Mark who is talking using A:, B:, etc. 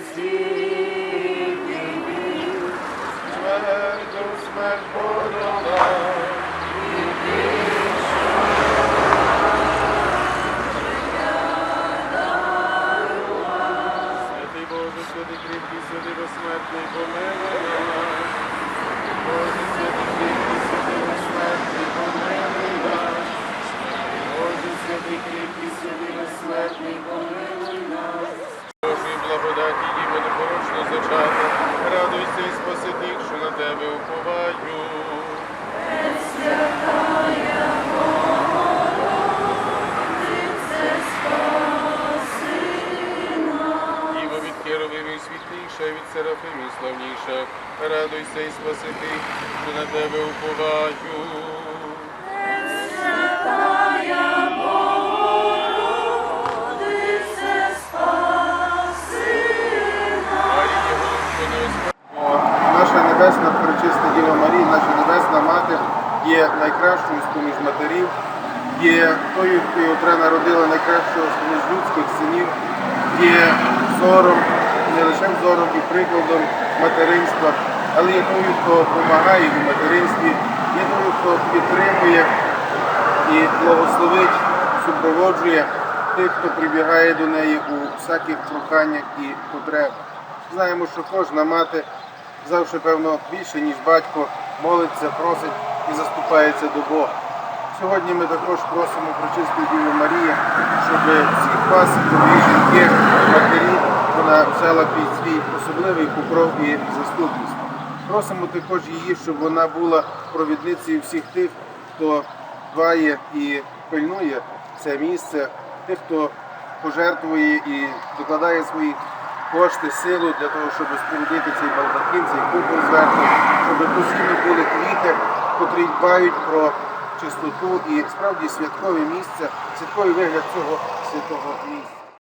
A: Deep in me, where. Непорочно радуйся і спаси тих, що на тебе уповають. Діво від Херовимів світліша, від Серафимів славніша, радуйся і спаси тих, що на тебе уповають.
B: Пречиста Діва Марія, наша небесна мати є найкращою з поміж матерів, є тою, котра народила найкращого з людських синів, є взором, не лише взором і прикладом материнства, але є тою, хто допомагає в материнстві, є тою, хто підтримує і благословить, супроводжує тих, хто прибігає до неї у всяких проханнях і потребах. Знаємо, що кожна мати завжди, певно, більше, ніж батько, молиться, просить і заступається до Бога. Сьогодні ми також просимо прочисту Діву Марію, щоб всіх вас, дорогі жінки, матері, вона взяла під свій особливий покров і заступництво. Просимо також її, щоб вона була провідницею всіх тих, хто дбає і пильнує це місце, тих, хто пожертвує і докладає свої кошти, силу для того, щоб спорудити балдахин, цей купол зверху, щоб постійно були квіти, котрі дбають про чистоту і справді святкове місце, святковий вигляд цього святого місця.